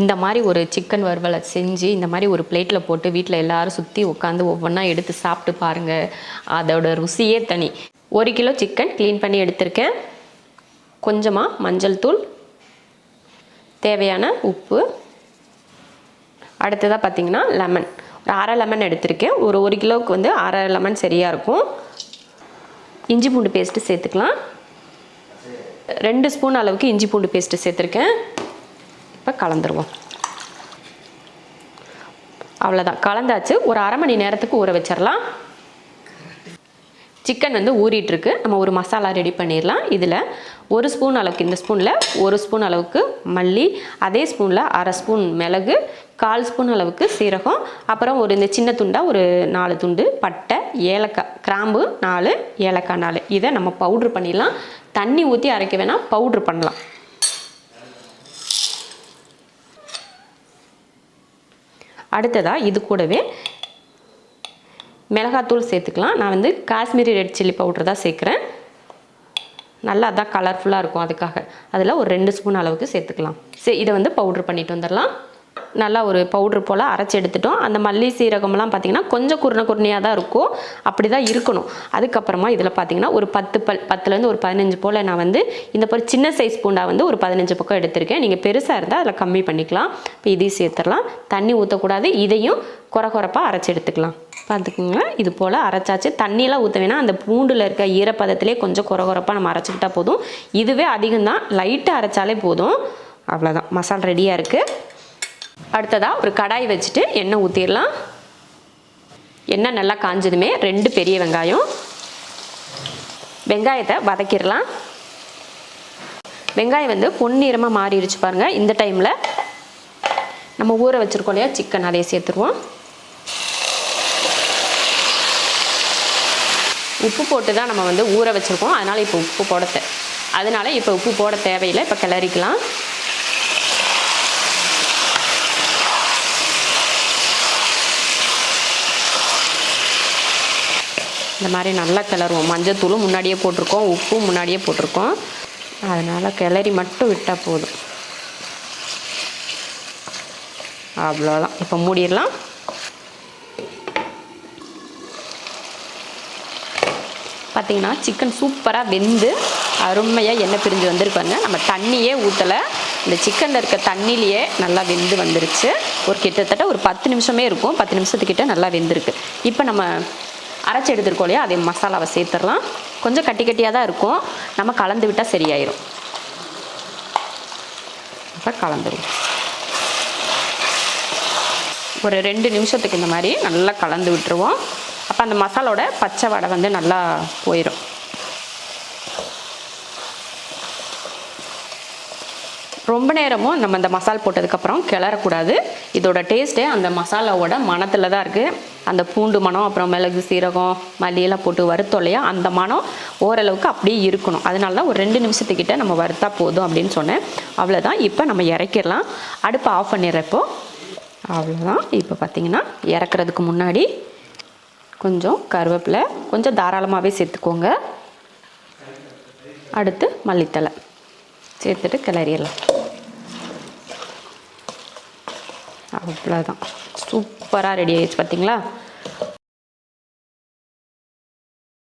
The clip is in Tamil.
இந்த மாதிரி ஒரு சிக்கன் வறுவலை செஞ்சு இந்த மாதிரி ஒரு பிளேட்டில் போட்டு வீட்டில் எல்லாரும் சுற்றி உட்காந்து ஒவ்வொன்றா எடுத்து சாப்பிட்டு பாருங்கள் அதோட ருசியே தனி. ஒரு கிலோ சிக்கன் க்ளீன் பண்ணி எடுத்திருக்கேன். கொஞ்சமாக மஞ்சள் தூள் தேவையான உப்பு. அடுத்ததாக பார்த்தீங்கன்னா லெமன் ஒரு அரை லெமன் எடுத்திருக்கேன். ஒரு ஒரு கிலோவுக்கு வந்து அரை லெமன் சரியாக இருக்கும். இஞ்சி பூண்டு பேஸ்ட்டு சேர்த்துக்கலாம். ரெண்டு ஸ்பூன் அளவுக்கு இஞ்சி பூண்டு பேஸ்ட்டு சேர்த்துருக்கேன். இப்போ கலந்துருவோம். அவ்வளோதான் கலந்தாச்சு. ஒரு அரை மணி நேரத்துக்கு ஊற வச்சிடலாம் சிக்கன் வந்து ஊறிட்டுருக்கு. நம்ம ஒரு மசாலா ரெடி பண்ணிடலாம் இதில் ஒரு ஸ்பூன் அளவுக்கு இந்த ஸ்பூனில் ஒரு ஸ்பூன் அளவுக்கு மல்லி அதே ஸ்பூனில் அரை ஸ்பூன் மிளகு கால் ஸ்பூன் அளவுக்கு சீரகம் அப்புறம் ஒரு இந்த சின்ன துண்டாக ஒரு நாலு துண்டு பட்டை ஏலக்காய் கிராம்பு நாலு ஏலக்காய் நாலு. இதை நம்ம பவுட்ரு பண்ணிடலாம் தண்ணி ஊற்றி அரைக்க வேணால் பவுட்ரு பண்ணலாம். அடுத்ததாக இது கூடவே மிளகாத்தூள் சேர்த்துக்கலாம். நான் வந்து காஷ்மீரி ரெட் சில்லி பவுடர் தான் சேர்க்குறேன். நல்லா அதான் கலர்ஃபுல்லாக இருக்கும் அதுக்காக. அதில் ஒரு ரெண்டு ஸ்பூன் அளவுக்கு சேர்த்துக்கலாம். சரி இதை வந்து பவுட்ரு பண்ணிட்டு வந்துடலாம். நல்லா ஒரு பவுட்ரு போல் அரைச்சி எடுத்துட்டோம். அந்த மல்லி சீரகம்லாம் பார்த்திங்கன்னா கொஞ்சம் குருணை குருணையாக தான் இருக்கும். அப்படி தான் இருக்கணும். அதுக்கப்புறமா இதில் பார்த்திங்கன்னா ஒரு பத்து பல் பத்துலேருந்து ஒரு பதினஞ்சு போல் நான் வந்து இந்த ஒரு சின்ன சைஸ் பூண்டா வந்து ஒரு பதினஞ்சு பக்கம் எடுத்திருக்கேன். நீங்கள் பெருசாக இருந்தால் அதில் கம்மி பண்ணிக்கலாம். இப்போ இதையும் சேர்த்துடலாம். தண்ணி ஊற்றக்கூடாது இதையும் குறை குறைப்பாக அரைச்சி எடுத்துக்கலாம். பார்த்துக்குங்க இது போல் அரைச்சாச்சு. தண்ணியெலாம் ஊற்ற வேணால் அந்த பூண்டில் இருக்க ஈரப்பதத்திலே கொஞ்சம் குறை குறைப்பாக நம்ம அரைச்சிக்கிட்டால் போதும். இதுவே அதிகம்தான். லைட்டாக அரைச்சாலே போதும். அவ்வளோதான் மசாலா ரெடியாக இருக்குது அடுத்ததாக ஒரு கடாய் வச்சுட்டு எண்ணெய் ஊற்றிடலாம் எண்ணெய் நல்லா காஞ்சதுமே ரெண்டு பெரிய வெங்காயம். வெங்காயத்தை வதக்கிடலாம். வெங்காயம் வந்து பொன்னிறமாக மாறிடுச்சு பாருங்கள் இந்த டைமில் நம்ம ஊற வச்சுருக்கோம் இல்லையா சிக்கன் அதையே சேர்த்துருவோம். உப்பு போட்டு தான் நம்ம வந்து ஊற வச்சுருக்கோம். அதனால் இப்போ உப்பு போட அதனால் இப்போ உப்பு போட தேவையில்லை. இப்போ கிளறிக்கலாம். இந்த மாதிரி நல்லா கிளறுவோம். மஞ்சத்தூளும் முன்னாடியே போட்டிருக்கோம். உப்பும் முன்னாடியே போட்டிருக்கோம். அதனால் கிளறி மட்டும் விட்டால் போதும். அவ்வளோதான் இப்போ மூடிடலாம். பார்த்திங்கன்னா சிக்கன் சூப்பராக வெந்து அருமையாக எண்ணெய் பிரிஞ்சு வந்திருப்பாங்க நம்ம தண்ணியே ஊற்றலை இந்த சிக்கனில் இருக்க தண்ணியிலேயே நல்லா வெந்து வந்துருச்சு. ஒரு கிட்டத்தட்ட ஒரு பத்து நிமிஷமே இருக்கும். பத்து நிமிஷத்துக்கிட்ட நல்லா வெந்திருக்கு. இப்போ நம்ம அரைச்சி எடுத்துருக்கோம் இல்லையா? அதே மசாலாவை சேர்த்துடலாம். கொஞ்சம் கட்டி கட்டியாக தான் இருக்கும். நம்ம கலந்து விட்டால் சரியாயிரும். இப்போ கலந்துருவோம். ஒரு ரெண்டு நிமிஷத்துக்கு இந்த மாதிரி நல்லா கலந்து விட்டுருவோம். அப்போ அந்த மசாலோட பச்சை வடை வந்து நல்லா போயிடும் ரொம்ப நேரமும் நம்ம இந்த மசால் போட்டதுக்கப்புறம் கிளறக்கூடாது. இதோட டேஸ்ட்டே அந்த மசாலாவோட மணத்தில் தான் இருக்குது அந்த பூண்டு மணம் அப்புறம் மிளகு சீரகம் மல்லியெல்லாம் போட்டு வறுத்தோம் இல்லையா அந்த மணம் ஓரளவுக்கு அப்படியே இருக்கணும். அதனால தான் ஒரு ரெண்டு நிமிஷத்துக்கிட்ட நம்ம வறுத்தா போதும் அப்படின்னு சொன்னேன். அவ்வளோதான் இப்போ நம்ம இறக்கிடலாம். அடுப்பை ஆஃப் பண்ணிடுறப்போ அவ்வளோதான் இப்போ பார்த்தீங்கன்னா இறக்குறதுக்கு முன்னாடி கொஞ்சம் கருவேப்பிலை கொஞ்சம் தாராளமாகவே சேர்த்துக்கோங்க. அடுத்து மல்லித்தலை சேர்த்துட்டு கிளறிடலாம். அவ்வளோதான் சூப்பராக ரெடி ஆயிடுச்சு பார்த்தீங்களா